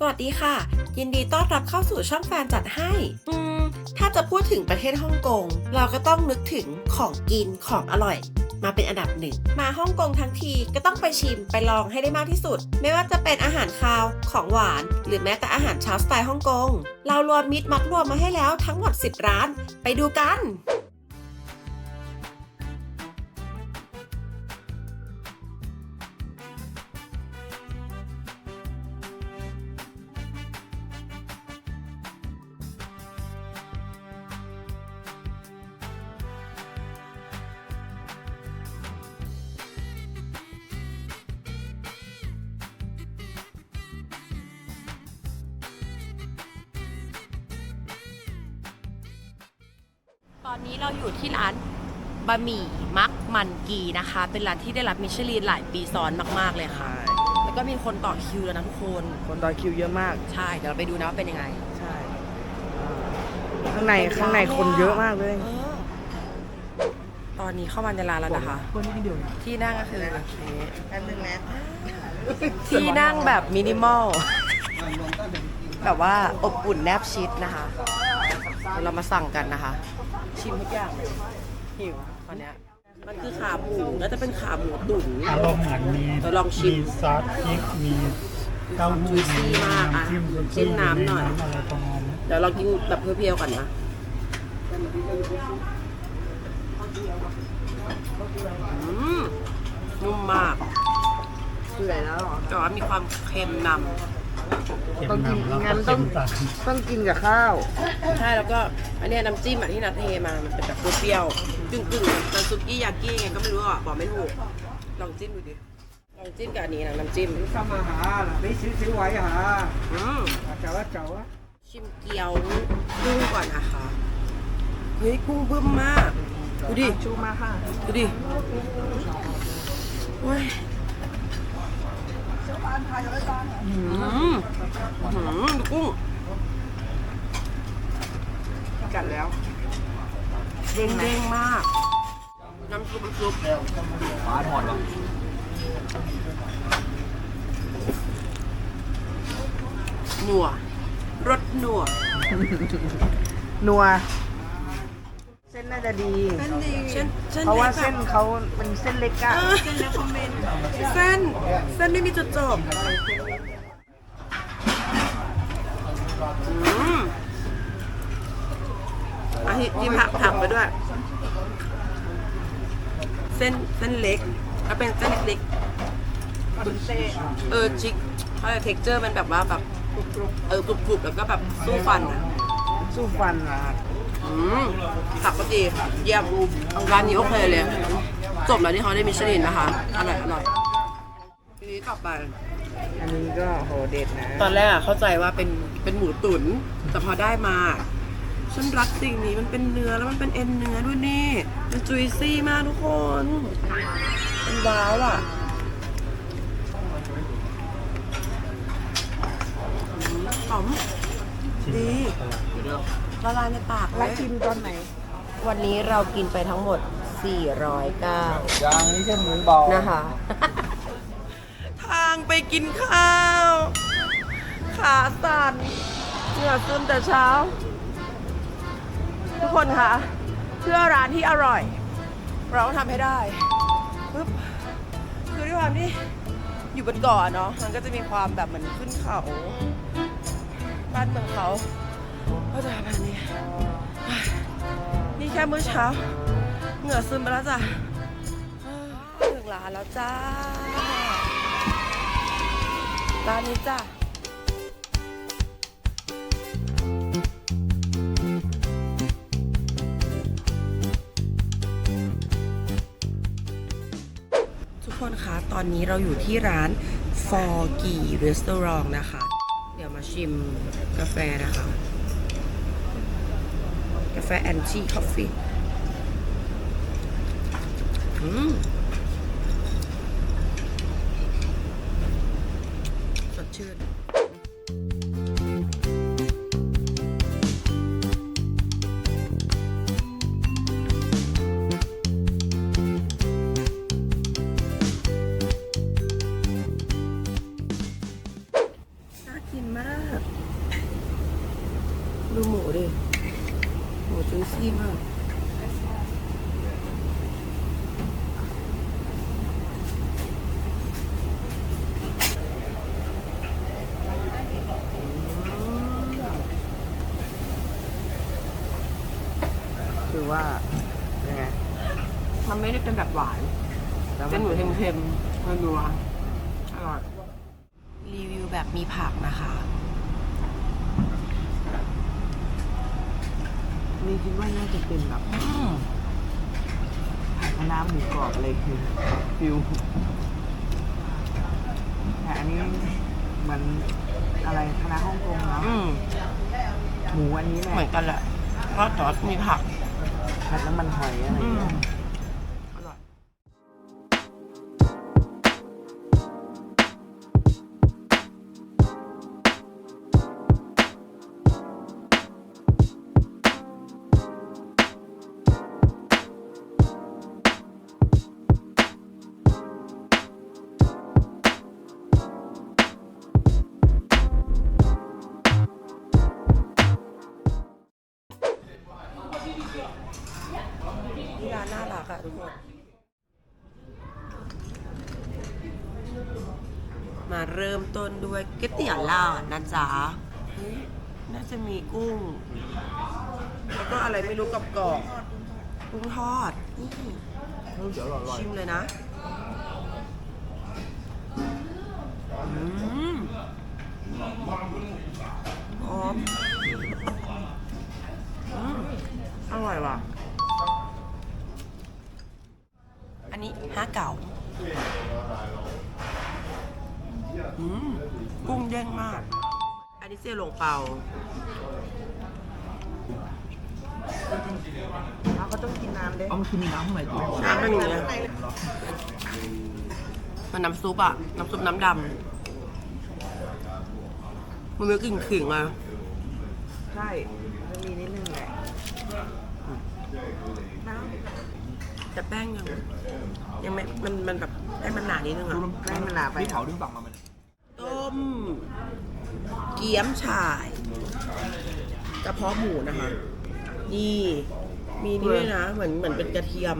สวัสดีค่ะ ยินดีต้อนรับเข้าสู่ช่องแฟนจัดให้ อืม ถ้าจะพูดถึงประเทศฮ่องกง เราก็ต้องนึกถึงของกินของอร่อย มาเป็นอันดับหนึ่ง มาฮ่องกงทั้งทีก็ต้องไปชิมไปลองให้ได้มากที่สุด ไม่ว่าจะเป็นอาหารคาว ของหวาน หรือแม้แต่อาหารเช้าสไตล์ฮ่องกง เรารวมมิตรมัดรวมมาให้แล้วทั้งหมด 10 ร้าน ไปดูกัน บะหมี่มักมันกีนะคะ เป็นร้านที่ได้รับมิชลินหลายปีซ้อนมาก ๆ เลยค่ะ แล้วก็มีคนต่อคิวแล้วนะทุกคน คนต่อคิวเยอะมาก ใช่ เดี๋ยวเราไปดูนะว่าเป็นยังไง ใช่ข้างในข้างในคนเยอะมากเลยออตอนนี้เข้ามาในร้านแล้วนะคะ คนนี้เดียวที่นั่งก็คือแป๊บนึงนะที่นั่งแบบมินิมอล แบบว่าอบอุ่นแนบชิดนะคะเดี๋ยวเรามาสั่งกันนะคะ ชิมทุกอย่างเลยหิว ตอนเนี้ยมันคือขาหมูน่าจะเป็นขาหมูตุ๋นอารมณ์เหมือนมีเดี๋ยวลองชิมซอสพริกมีเต้าหู้จุยซี่มากอะจิ้มจิ้มน้ำหน่อยอะไรประมาณนี้เดี๋ยวเรากินแบบเพียวๆก่อนนะอืมนุ่มมากคืออะไรแล้วเหรอแต่ว่ามีความเค็มนเค็ม ต้องกินนำแล้วงั้ก็นต้เค็องมตัดต้องกินกับข้าวำใช่แล้วก็อันเนี้ยน้ำจิ้มอะที่นัดเทมา มันเป็นแบบเปรี้ยวๆกึ่งๆมันซุกี้ยากี้ไงก็ไม่รู้อะบอกไม่ถูกลองจิ้มดูดิลองจิ้มกับอันนี้นะน้ำจิ้ม ทำอาหารไม่ซื้อซื้อไว้หาอืมเจ้าเจ้าชิมเกี๊ยวกุ้งก่อนนะคะเฮ้ยกุ้งบึ้มมาก ดูดิ ชูมาค่ะ ดูดิโอ้ย อืมอืมดูกุ้งกัดแล้วเด้งเด้งมาก น้ำซุปน้ำซุปฟ้าถอดหรอหนัวรสหนัวนัวเส้นน่าจะดีเส้นเส้นเพราะว่าล็กอเส้นเขาเป็นเส้นเล็กอะเออเส้นเล็กคอมเมนต์เส้นเส้นไม่มีจุดจบอืมอาทิที่ผักผักไปด้วย เส้นเส้นเล็กแล้วเป็นเส้นเล็กๆเออจิกเขาเท็กเจอร์มันแบบว่าแบบเออกรุบๆแล้วก็แบบสู้ฟันอะสู้ฟันอะ อืมผักก็ดีเยี่ยมร้านนี้โอเคเลยจบแล้วที่เขาได้มิชลินนะคะ อร่อยอร่อยทีนี้ต่อไปอันนี้ก็โหเด็ดนะ ตอนแรกอะเข้าใจว่าเป็นเป็นหมูตุ๋นแต่พอได้มา ฉันรักสิ่งนี้มันเป็นเนื้อแล้วมันเป็นเอ็นเนื้อด้วยนี่ มันจุยซี่มากทุกคนมันว้าวอะหอม ดีละลายในปากเลแล้วยกินตอนไหน วันนี้เรากินไปทั้งหมด 409ยังนี่แค่หมูเบานะคะ ทางไปกินข้าว ขาสั่นเหงื่อซึมแต่เช้า ทุกคนคะเพื่อร้านที่อร่อย เราต้องทำให้ได้ปึ๊บคือด้วยความที่อยู่บนเกาะเนาะมันก็จะมีความแบบเหมือนขึ้นเขา บ้านเมืองเขาก็จะประมาณนี้ นี่แค่มื้อเช้า เหงื่อซึมไปแล้วจ้ะถึงร้านแล้วจ้า ร้านนี้จ้ะทุกคนคะ ตอนนี้เราอยู่ที่ร้านฟอร์กี่รีสอร์ทนะคะ มาชิมกาแฟนะคะ กาแฟแอนชีคอฟฟี่อืม ว่ายังไงมันไม่ได้เป็นแบบหวานแล้วเป็นหมูเค็มๆนัวๆอร่อยรีวิวแบบมีผักนะคะ นี่คิดว่าน่าจะเป็นแบบผัดคะน้าหมูกรอบอะไรคือฟิวแต่อันนี้มันอะไรคณะฮ่องกงเนาะอืมหมูอันนี้แหเหมืละอนกันแหละก็แต่ว่ามีผัก ผัดน้ำมันหอยอะไรอย่างเงี้ย ต้นด้วยก๋วยเตี๋ยวลาดนะจ๊ะเฮ้ยน่าจะมีกุ้ง แล้วก็อะไรไม่รู้กับกรอบๆกุ้งทอด นี่ เดี๋ยวอร่อย ชิมเลยนะ อืมกุ้งเด้งมาก อันนี้เสี่ยหลงเปาเอาเขาต้องกินน้ำด้วยเอามันคือมีน้ำข้างในจริงน้ำเป็นอย่างเงี้ยมันน้ำซุปอะน้ำซุปน้ำดำมันมีกลิ่นขิงอะใช่มันมีนิดนึงแหละน้ แต่แป้งยังยังไม่มันมันแบบแป้งมันหนานิดนึงอะำแป้งมันหนาไปพี่เผาดึงตังมามันต้ม เกี๊ยมฉ่ายกระเพาะหมูนะคะนี่มีนี่ด้วยนะ เหมือนเหมือนเป็นกระเทียม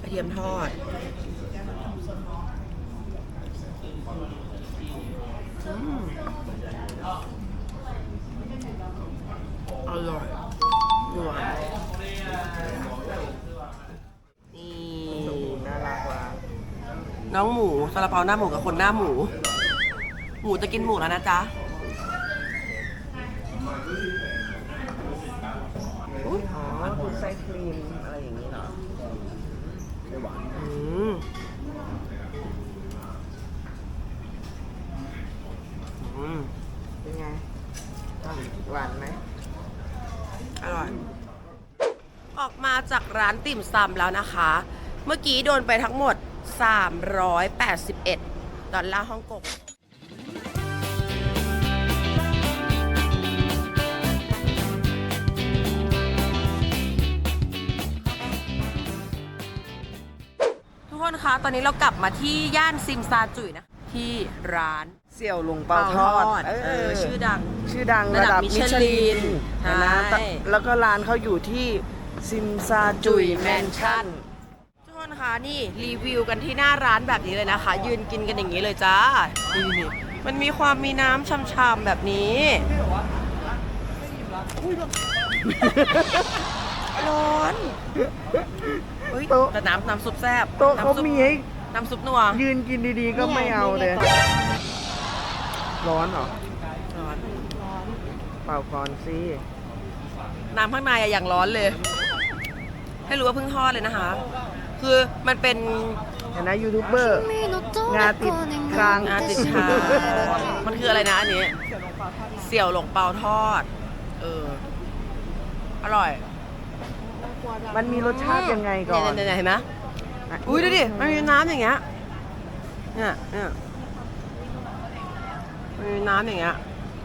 กระเทียมทอดอืมอร่อย น้องหมูซาลาเปาหน้าหมูกับคนหน้าหมู หมูจะกินหมูแล้วนะจ๊ะอุ๊ยอ๋อคุณไส้ครีมอะไรอย่างนี้เหรออืมอืมเป็นไงหวานไหมอร่อย ออกมาจากร้านติ่มซำแล้วนะคะ เมื่อกี้โดนไปทั้งหมด 381 ดอลลาร์ฮ่องกงทุกคนคะ ตอนนี้เรากลับมาที่ย่านซิมซาจุยนะ ที่ร้าน เสี่ยวหลงเปาทอดเออชื่อดัง ชื่อดังระระดัดับบมิมิชชลิลินนนะใช่ แล้วก็ร้านเขาอยู่ที่ซิมซาจุยแมนชั่นทุก คนคะนี่รีวิวกันที่หน้าร้านแบบนี้เลยนะคะ ยืนกินกันอย่างนี้เลยจ้านี่นี่มันมีความมีน้ำช่ำๆแบบนี้ร้อนเฮ้ยโต๊ะ แต่น้ำน้ำซุปแซ่บโต๊ะเขาน้ำซุปมีให้น้ำซุปนัวยืนกินดีๆก็ไม่เอาเลย ร้อนเหรอ ร้อนเปล่าก่อนสิน้ำข้างในอะอย่างร้อนเลย ให้รู้ว่าเพิ่งทอดเลยนะคะ คือมันเป็น เห็นนะยูทูบเบอร์งาติดคาง อาติดชามันคืออะไรนะอันนี้ เสี่ยวหลงเปาทอด เออ อร่อยมันมีรสชาติยังไงก่อนเนี่ยๆๆเห็นไหมอุ้ยดูดิ มันมีน้ำอย่างเงี้ย เนี่ยเนี่ยมันมีน้ำอย่างเงี้ย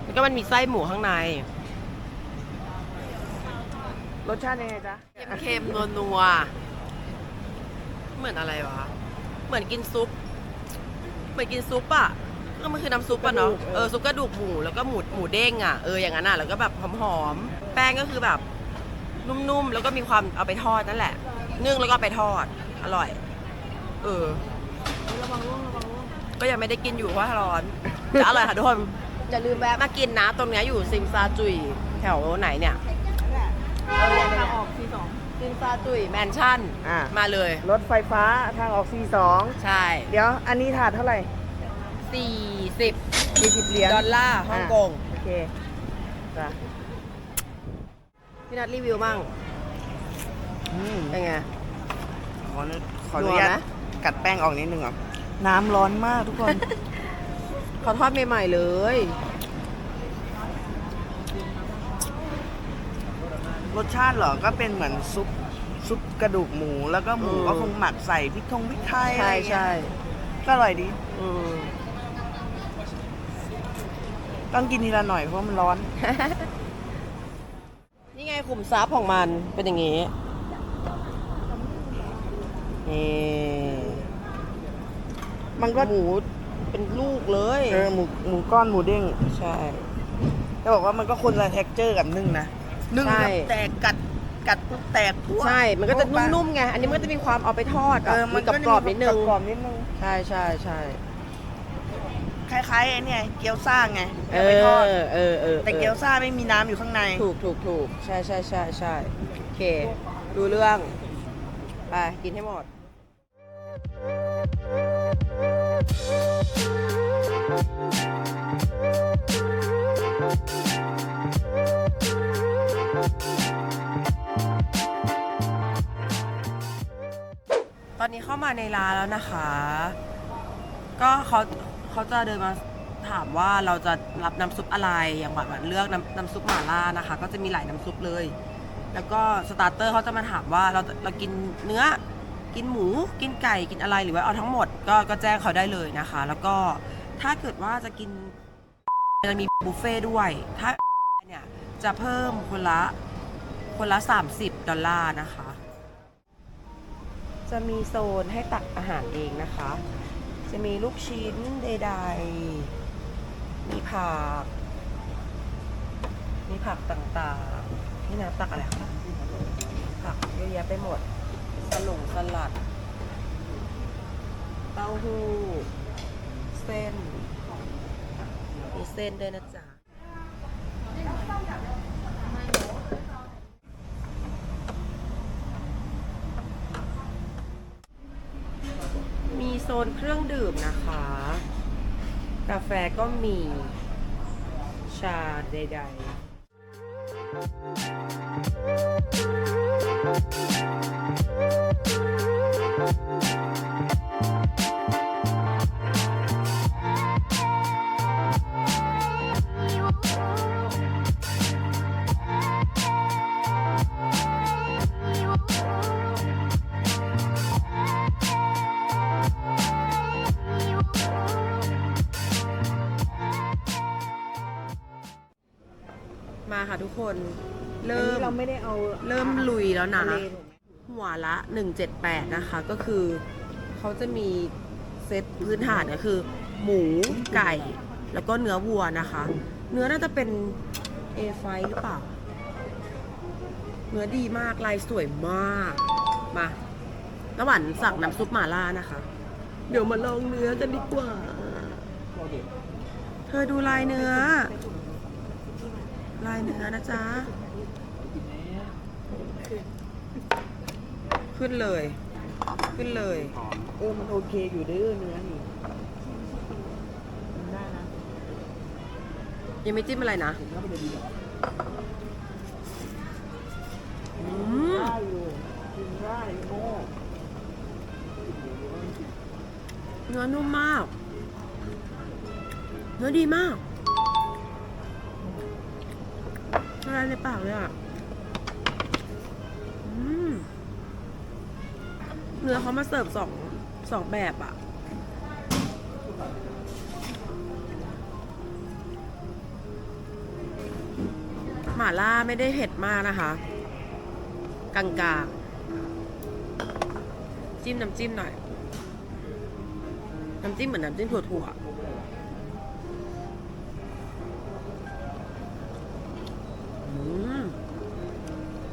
แล้วก็มันมีไส้หมูข้างใน รสชาติยังไงจ๊ะ เค็มๆนัวๆ เหมือนอะไรวะ เหมือนกินซุป เหมือนกินซุปอะก็มันคือน้ำซุปอะเนาะ เออซุปกระดูกหมูแล้วก็หมูหมูเด้งอะเอออย่างนั้นอะแล้วก็แบบหอมๆ แป้งก็คือแบบนุ่มๆ แล้วก็มีความเอาไปทอดนั่นแหละ นึ่งแล้วก็เอาไปทอด อร่อย เออ ระวังร่วงระวังร่วงก็ยังไม่ได้กินอยู่เพราะว่าร้อน จะอร่อยค่ะทุกคนอย่าลืมแวะมากินนะ ตรงเนี้ยอยู่ซิมซาจุยแถวไหนเนี่ย เออทางออกทีสอง ซิมซาจุยแมนชั่นอ่ามาเลย รถไฟฟ้าทางออก C2 ใช่ เดี๋ยวอันนี้ถาดเท่าไหร่40 40เหรียญดอลลาร์ฮ่องกงโอเคจ้ะพี่นัทรีวิวมั่งอืมเป็นไง ขอขออนุญาตนัวไหม กัดแป้งออกนิดนึงอะน้ำร้อนมากทุกคนเขาทอดใหม่ๆเลย รสชาติเหรอก็เป็นเหมือนซุปซุปกระดูกหมูแล้วก็หมูอืม ก็คงหมักใส่พริกทงพริกไทยอะไรใช่อย่างเงี้ใช่ยก็อร่อยดี อืม ต้องกินทีละหน่อยเพราะมันร้อน นี่ไงขุมทรัพย์ของมันเป็นอย่างงี้นี่มันก็หมูเป็นลูกเลย เออหมูหมูก้อนหมูเด้งใช่ จะบอกว่ามันก็คนละเท็กเจอร์กับนึ่งนะ นึ่งใช่ แบบแตกกัดกัดปุ๊บแตกปุ๊บ ใช่ มันก็จะปุ๊บนุ่มๆไง อันนี้มันก็จะมีความเอาไปทอดเออะอมีมันกก็จะรอบๆนิดนึง กรอบๆนิดนึง ใช่ใช่ใช่คล้ายๆไอ้เนี่ยเกี๊ยวซ่าไงเอเอาไปทอด อเออเออแต่เกี๊ยวซ่าไม่มีน้ำอยู่ข้างใน ถูกถูกถูกใช่ใช่ใช่ใช่โอเค ดูเรื่อง ไป กินให้หมด ตอนนี้เข้ามาในร้านแล้วนะคะ ก็เขาเขาจะเดินมาถามว่าเราจะรับน้ำซุปอะไรอย่างแบบเลือกน้ำน้ำซุปหม่าล่านะคะ ก็จะมีหลายน้ำซุปเลย แล้วก็สตาร์เตอร์เขาจะมาถามว่าเราเรากินเนื้อกินหมูกินไก่กินอะไรหรือว่าเอาทั้งหมดก็ก็แจ้งเขาได้เลยนะคะ แล้วก็ถ้าเกิดว่าจะกินจะมีบุฟเฟ่ด้วย ถ้าเนี่ยจะเพิ่มคนละคนละ 30 ดอลลาร์นะคะ จะมีโซนให้ตักอาหารเองนะคะ จะมีลูกชิ้นใดๆ มีผัก มีผักต่างๆ นี่นะตักอะไรคะ ผักเยอะแยะไปหมด สลุงสลัด เต้าหู้ เส้น มีเส้นด้วยนะจ๊ะ มีโซนเครื่องดื่มนะคะ กาแฟก็มีชาใดๆ แล้วนะทะเลถูกไหมหัวละ 178 นะคะ ก็คือเขาจะมีเซตพื้นฐานก็คือ หมูไก่ แล้วก็เนื้อวัวนะคะ เนื้อน่าจะเป็น A5 หรือเปล่า เนื้อดีมากลายสวยมาก มาระหว่างสั่งน้ำซุปหม่าล่านะคะ เดี๋ยวมาลองเนื้อกันดีกว่า เธอดูลายเนื้อ ลายเนื้อนะจ๊ะ ขึ้นเลย ขึ้นเลย เออมันโอเคอยู่เด้อเนื้อนี่มันได้นะยังไม่จิ้มอะไรนะอืมได้อยู่กินได้โม่เนื้อนุ่มมาก เนื้อดีมากละลายในปากเลยอะือเขามาเสิร์ฟสองสองแบบอะหม่าล่าไม่ได้เผ็ดมากนะคะ กลางกาจิ้มน้ำจิ้มหน่อย น้ำจิ้มเหมือนน้ำจิ้มถั่วถั่ว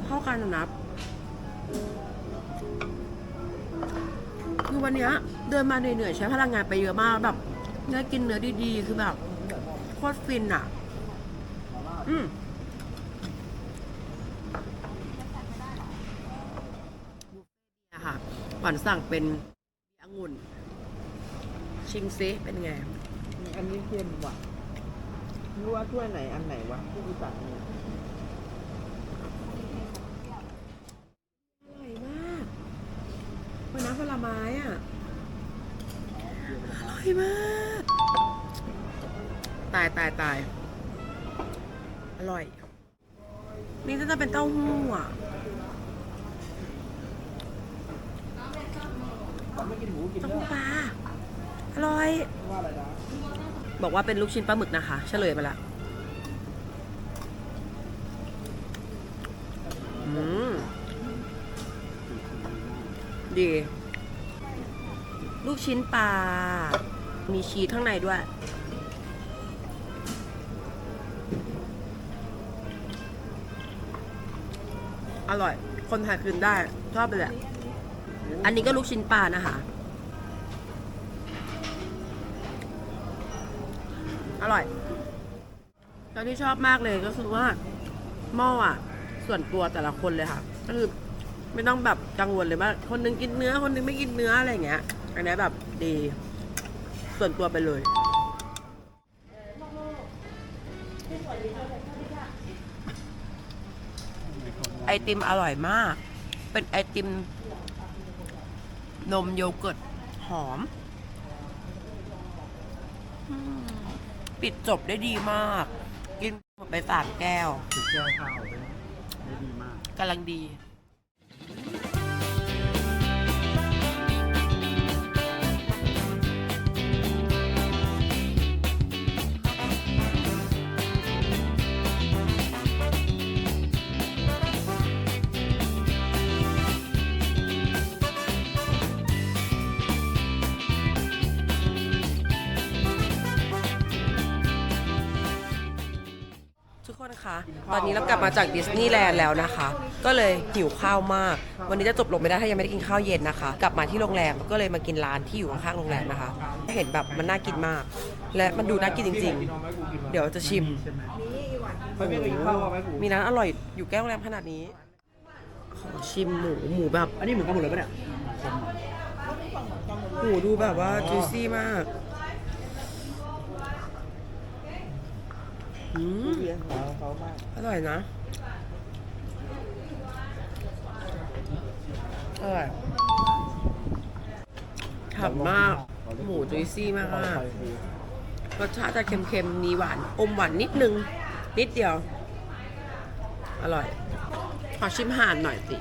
เข้ากันนะ คือวันเนี้ยเดินมาเหนื่อยๆใช้พลังงานไปเยอะมากแบบได้กินเนื้อดีๆ คือแบบโคตรฟินอะ อืมนะค่ะขวัญสั่งเป็นองุ่น ชิมซิเป็นไง อันนี้เค็มว่ะรู้ว่าถ้วยไหนอันไหนวะที่สั่งเนี่ย อร่อยมากเป็นน้ำผลไม้อะ อร่อ ยมาก ตายตายตาย อร่อย นี่จะเป็นเต้าหู้อะเต้าหู้ปลา อร่อย บอกว่าเป็นลูกชิ้นปลาหมึกนะคะ เฉลยมาละอืมดี ลูกชิ้นปลา มีชีสข้างในด้วย อร่อย คนไทยคืนได้ ชอบไปเลยอะอันนี้ก็ลูกชิ้นปลานะคะ อร่อยแล้วที่ชอบมากเลยก็คือว่าหม้ออะ ส่วนตัวแต่ละคนเลยค่ะ ก็คือไม่ต้องแบบกังวลเลยว่าคนหนึงกินเนื้อคนหนึงไม่กินเนื้ออะไรอย่างเงี้ย อันนี้แบบดี ส่วนตัวไปเลย ไอติมอร่อยมาก เป็นไอติม นมโยเกิร์ตหอมอืมปิดจบได้ดีมาก กินหมดไปสามแก้วสุดแก้วข้าวได้ได้ดีมาก กำลังดี ทุกคนคะ ตอนนี้เรากลับมาจากดิสนีย์แลนด์แล้วนะคะ ก็เลยหิวข้าวมาก วันนี้จะจบลงไม่ได้ถ้ายังไม่ได้กินข้าวเย็นนะคะ กลับมาที่โรงแรมก็เลยมากินร้านที่อยู่ข้างๆโรงแรมนะคะ เห็นแบบมันน่ากินมาก และมันดูน่ากินจริง ๆ เดี๋ยวจะชิมใช่ไหมไม่ไม่เคยกินข้าวเอาไหมกูมีร้านอร่อยอยู่ใกล้โรงแรมขนาดนี้ ขอชิมหมูหมูแบบอันนี้เหมือนกันหมดเลยปะเนี่ยหมูดูแบบว่าจูซี่มาก อืมเลี้ยงเขาเขามาก อร่อยนะ อร่อยฉ่ำมาก หมูจุยซี่มากมาก รสชาติจะเค็มๆ มีหวาน อมหวานนิดนึง นิดเดียว อร่อย ขอชิมห่านหน่อยสิ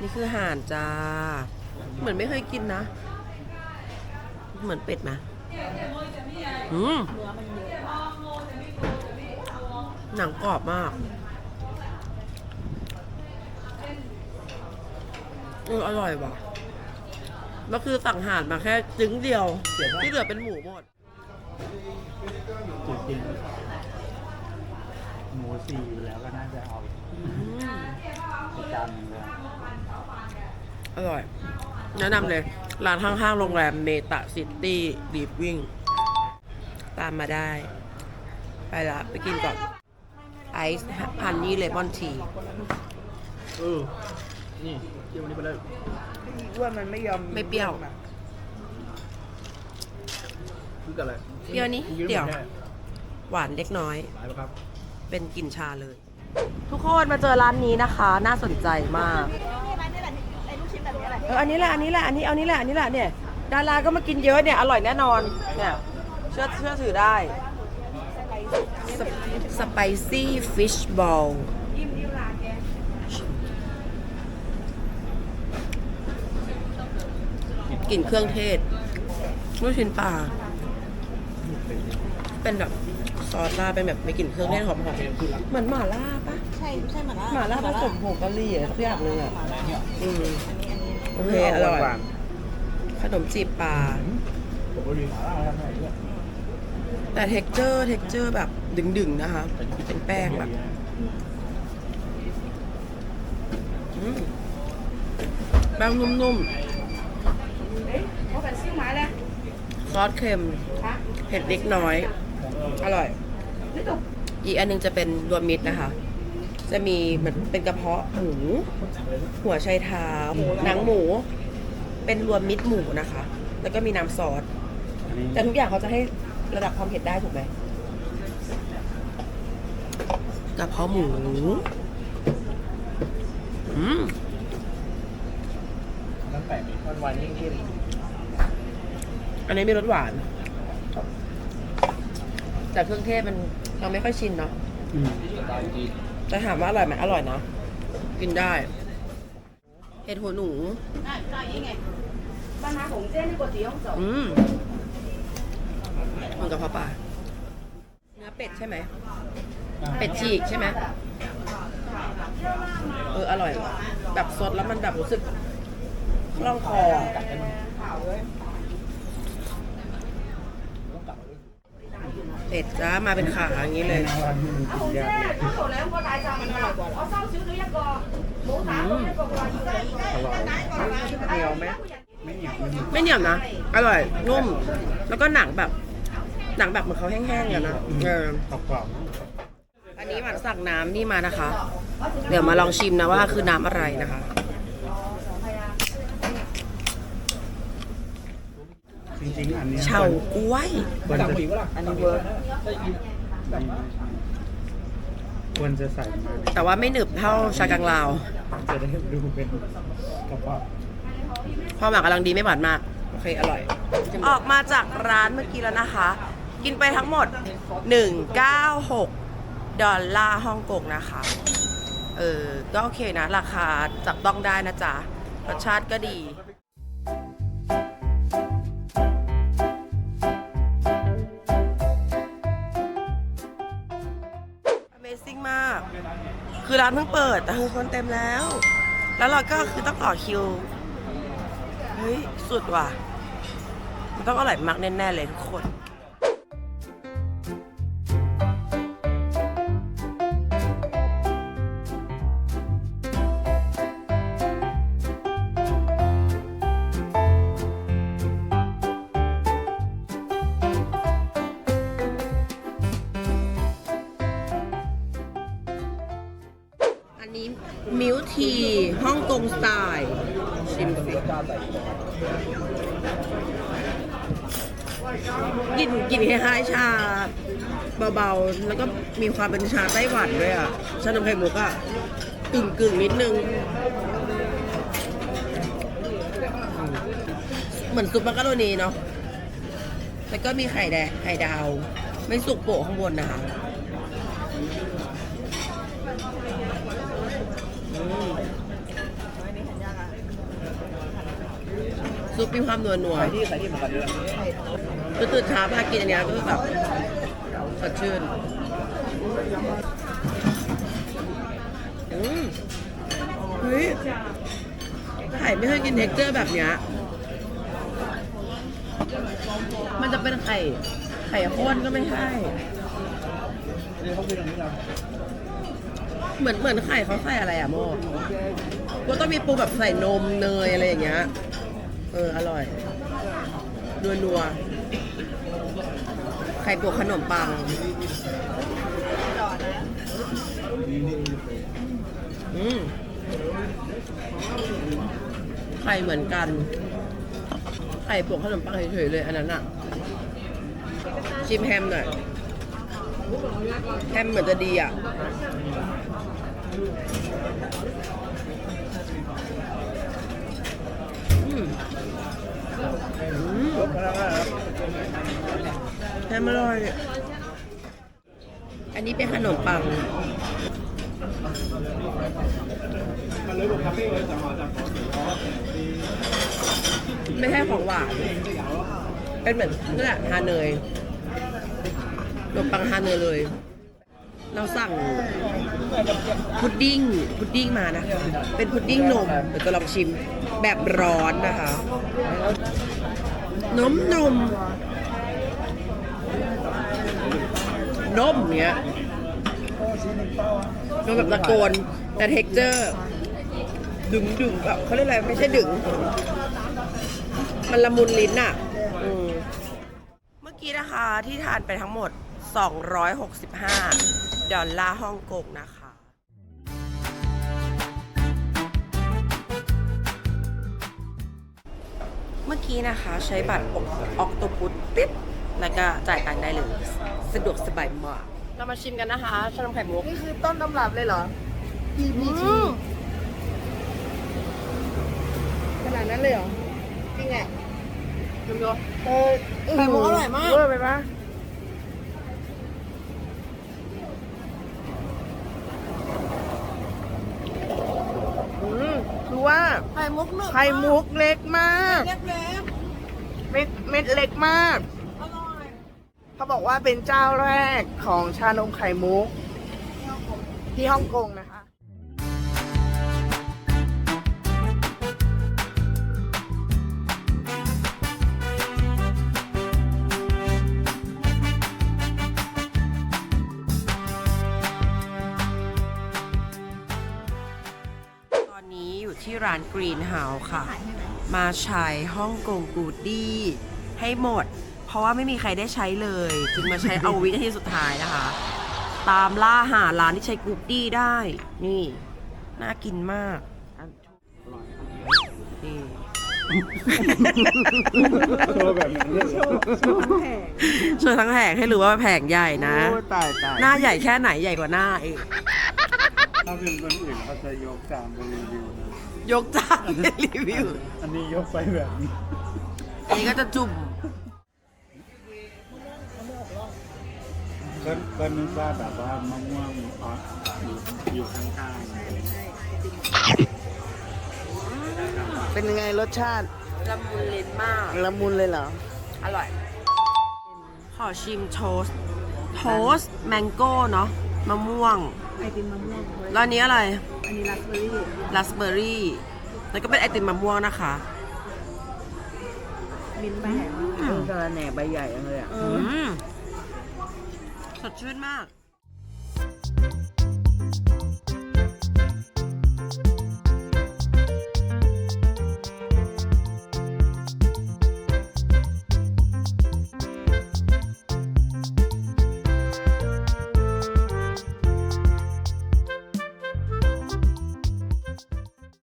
นี่คือห่านจ้า เหมือนไม่เคยกินนะ เหมือนเป็ดนะอืม หนังกรอบมาก เอออร่อยว่ะแล้วคือสั่งห่านมาแค่จึงเดียว ที่เหลือเป็นหมูหมดจุดจริงหมูสี่อยู่แล้วก็น่าจะเอาอืมไปจานหนึงเลยอร่อย แนะนำเลย ร้านข้างๆโรงแรมเมตาซิตี้ดีฟวิ่ง ตามมาได้ ไปละ ไปกินก่อน ไอซ์ฮันนี่เลมอนทีเออ นี่เที่ยวนี้ไปเลยอ้วนมันไม่ยอมไม่เปรี้ยว คือกันอะไรเปรี้ยวนิดเดียวแค่หวานเล็กน้อย หลายปะครับเป็นกลิ่นชาเลย ทุกคนมาเจอร้านนี้นะคะ น่าสนใจมาก เอออันนี้แหละอันนี้แหละอันนี้เอานี้แหละอันนี้แหละเนี่ยดาราก็มากินเยอะเนี่ยอร่อยแน่นอนเนี่ยเชื่อเชื่อถือได้ส ไปซี่ฟิชบอลกลิ่นเครื่องเทศลูกชิ้นปลา เป็นแบบซอสลาดเป็นแบบมีกลิ่นเครื่องเทศหอมๆ เหมือนหม่าล่าปะใช่ใช่เหมือนว่าหม่าล่าผสมผงกะหรี่อะไรสักอย่างหนึงอะอืมโอเคอร่อยหวานขนมจีบปลาผมก็ดีหมาล่าทำไหนเนี่ยแต่เท็กเจอร์เท็กเจอร์แบบ ดึงๆนะคะ เป็นแป้งแบบอืมแป้งนุ่มๆซอสเค็มเผ็ดเล็กน้อย อร่อย อีกอันหนึงจะเป็นรวมมิตรนะคะ จะมีเหมือนเป็นกระเพาะหมูหัวไชเท้าหนังหมู เป็นรวมมิตรหมูนะคะ แล้วก็มีน้ำซอสอันนี้แต่ทุกอย่างเขาจะให้ระดับความเผ็ดได้ถูกไหม กระเพาะหมูอืมน้ำแปะมีวันวันยิ่งขึ้นอันนี้มีรสหวาน แต่เครื่องเทศมันเราไม่ค่อยชินเนาะอืมแต่ถามว่าอร่อยไหมอร่อยนะ กินได้เห็ดหัวหนูอืมมันกับพ่อป่า เนื้อเป็ดใช่ไหม เป็ดฉีกใช่ไหมเอออร่อย แบบสดแล้วมันแบบรู้สึกคล่องคออะเป็ดจ้ามาเป็นขาอย่างนี้เลยน้ำวันที่มันกินยากเลยอืมอร่อยเหนียวไหมไม่เหนียวไม่เหนียวไม่เหนียวนะ อร่อย นุ่ม แล้วก็หนังแบบ หนังแบบเหมือนเขาแห้งๆกันนะเออ กรอบอันนี้หวานสั่งน้ำนี่มานะคะ เดี๋ยวมาลองชิมนะว่าคือน้ำอะไรนะคะ ๆจริงๆอันนี้เฉาก้วย ควรจะอันนี้เวิร์กควรจะใส่มาแต่ว่าไม่หนึบเท่าชากังลาว จะได้ดูเป็นกระเพาะพอหมักกำลังดีไม่หวานมาก โอเค อร่อย ออกมาจากร้านเมื่อกี้แล้วนะคะ กินไปทั้งหมด 196 ดอลลาร์ฮ่องกงนะคะ เออ ก็โอเคนะ ราคาจับต้องได้นะจ๊ะ รสชาติก็ดี Amazing มาก คือร้านเพิ่งเปิด แต่คือคนเต็มแล้ว แล้วเราก็คือต้องต่อคิว เฮ้ย สุดว่ะ มันต้องอร่อยมากแน่ ๆ เลยทุกคน ฮ่องกงสไตล์ชิมสิกลิ่นกลิ่นคล้ายๆชา เบาๆ แล้วก็มีความเป็นชาไต้หวันด้วยอะ ชานมไข่มุกอะกึ่งกึ่งๆนิดนึง เหมือนซุปมักกะโรนีเนาะแล้วก็มีไข่แดงไข่ดาว ไม่สุกโปะข้างบนนะคะ ซุปมีความนัวนัวใส่ที่ใส่ที่เหมือนกันเลยคือตื่นเช้ามากินอันเนี้ยก็คือแบบสดชื่นอืมเฮ้ยไข่ไม่เคยกินเท็กเจอร์แบบเนี้ยมันจะเป็นไข่ ไข่ข้นก็ไม่ใช่นี่เขาคุยตรงนี้เราเหมือนเหมือนไข่เขาใส่อะไรอะโมก็ต้องมีปูแบบใส่นมเนยอะไรอย่างเงี้ย เออ อร่อยนัวนัวไข่ปวกขนมปังอืมไข่เหมือนกัน ไข่ปวกขนมปังเฉยๆเลยอันนั้นอะชิมแฮมหน่อย แฮมเหมือนจะดีอะ อืมอืม ยกมา แล้วนะครับแฮมอร่อย อันนี้เป็นขนมปังไม่ใช่ของหวาน เป็นเหมือนนี่แหละฮาเนยขนมปังฮาเนยเลย เราสั่งพุดดิ้ง พุดดิ้งมานะคะเป็นพุดดิ้งนม เดี๋ยวจะลองชิม แบบร้อนนะคะ นมนม นมเนี้ยนมแบบตะโกน แต่เท็กเจอร์ ดึงดึงแบบเขาเรียกอะไรไม่ใช่ดึง มันละมุนลิ้นอะเมื่อกี้นะคะที่ทานไปทั้งหมด 265 ดอลลาร์ฮ่องกงนะคะ เมื่อกี้นะคะใช้บัตรออกตัวปุดปิ๊บแล้วก็จ่ายตังค์ได้เลย สะดวกสบายมากเรามาชิมกันนะคะชานมไข่มุกนี่คือต้นตำรับเลยเหรอ PPG ขนาดนั้นเลยเหรอ จริงอะชิมดูเออไข่มุกอร่อยมาก เวอร์ไปปะอืม คือว่าไข่มุกหนึบไข่มุกเล็กมากเล็กเม็ดเม็ดเล็กมากๆอร่อยเขาบอกว่าเป็นเจ้าแรกของชานมไข่มุก ที่ฮ่องกงนะคะ นี้อยู่ที่ร้าน Green House ค่ะ มาใช้ฮ่องกงกูดดี้ให้หมด เพราะว่าไม่มีใครได้ใช้เลย จึงมาใช้เอาวินาทีสุดท้ายนะคะ ตามล่าหาร้านที่ใช้กูดดี้ได้ นี่ น่ากินมากนี่โชว์แบบนั้นเลยเหรอช่วยทั้งแผงให้รู้ว่าแผงใหญ่นะโอ้ตายตายหน้าใหญ่แค่ไหนใหญ่กว่าหน้าเอง ถ้าเป็นคนอื่นเขาจะยกจานไปรีวิวนะ ยกจานให้รีวิว อันนี้ยกไปแบบนี้อันนี้ก็จะจุ่มก็ก็นึกว่าแบบว่ามะม่วงอ่อนอยู่อยู่ข้างเป็นยังไงรสชาติละมุนลิ้นมาก ละมุนเลยเหรอ อร่อย ขอชิมโทสต์โทสต์แมงโก้เนาะมะม่วง ไอติมมะม่วงแล้วอันนี้อะไร อันนี้ราสเบอร์รี่ราสเบอร์รี่ แล้วก็เป็นไอติมมะม่วงนะคะ มิ้นท์ใบใหญ่มาก เป็นกระแหน่ใบใหญ่จังเลยอะ อืม สดชื่นมาก